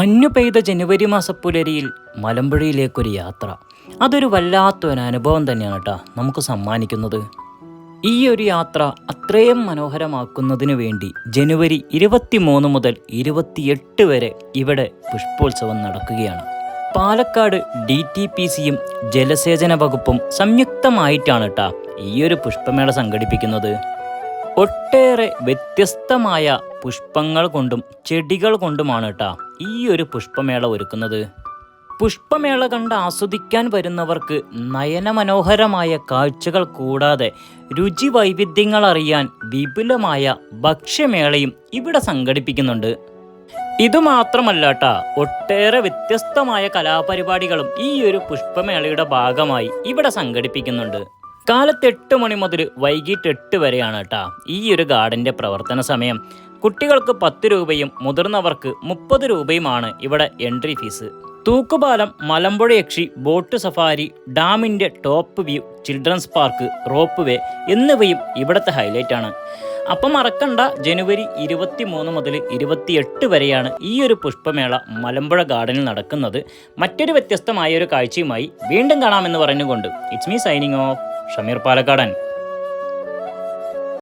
മഞ്ഞു പെയ്ത ജനുവരി മാസപ്പുലരിയിൽ മലമ്പുഴയിലേക്കൊരു യാത്ര. അതൊരു വല്ലാത്തൊരു അനുഭവം തന്നെയാണ് കേട്ടോ നമുക്ക് സമ്മാനിക്കുന്നത്. ഈ ഒരു യാത്ര അത്രയും മനോഹരമാക്കുന്നതിനു വേണ്ടി ജനുവരി ഇരുപത്തിമൂന്ന് മുതൽ ഇരുപത്തിയെട്ട് വരെ ഇവിടെ പുഷ്പോത്സവം നടക്കുകയാണ്. പാലക്കാട് ഡി ടി പി സിയും ജലസേചന വകുപ്പും സംയുക്തമായിട്ടാണ് കേട്ടോ ഈ ഒരു പുഷ്പമേള സംഘടിപ്പിക്കുന്നത്. ഒട്ടേറെ വ്യത്യസ്തമായ പുഷ്പങ്ങൾ കൊണ്ടും ചെടികൾ കൊണ്ടുമാണ് കേട്ടാ ഈ ഒരു പുഷ്പമേള ഒരുക്കുന്നത്. പുഷ്പമേള കണ്ട് ആസ്വദിക്കാൻ വരുന്നവർക്ക് നയനമനോഹരമായ കാഴ്ചകൾ കൂടാതെ രുചി വൈവിധ്യങ്ങൾ അറിയാൻ വിപുലമായ ഭക്ഷ്യമേളയും ഇവിടെ സംഘടിപ്പിക്കുന്നുണ്ട്. ഇതുമാത്രമല്ല ട്ടാ ഒട്ടേറെ വ്യത്യസ്തമായ കലാപരിപാടികളും ഈ ഒരു പുഷ്പമേളയുടെ ഭാഗമായി ഇവിടെ സംഘടിപ്പിക്കുന്നുണ്ട്. കാലത്ത് എട്ട് മണി മുതൽ വൈകിട്ട് എട്ട് വരെയാണ് കേട്ടാ ഈ ഒരു ഗാർഡന്റെ പ്രവർത്തന സമയം. കുട്ടികൾക്ക് പത്ത് രൂപയും മുതിർന്നവർക്ക് മുപ്പത് രൂപയുമാണ് ഇവിടെ എൻട്രി ഫീസ്. തൂക്കുപാലം മലമ്പുഴ യക്ഷി ബോട്ട് സഫാരി ഡാമിന്റെ top view children's park rope way എന്നിവയും ഇവിടുത്തെ ഹൈലൈറ്റാണ് അപ്പം മറക്കണ്ട ജനുവരി ഇരുപത്തി മൂന്ന് മുതൽ ഇരുപത്തിയെട്ട് വരെയാണ് ഈ ഒരു പുഷ്പമേള മലമ്പുഴ ഗാർഡനിൽ നടക്കുന്നത്. മറ്റൊരു വ്യത്യസ്തമായ ഒരു കാഴ്ചയുമായി വീണ്ടും കാണാമെന്ന് പറഞ്ഞുകൊണ്ട് it's me signing off. Shameer Palakkadan.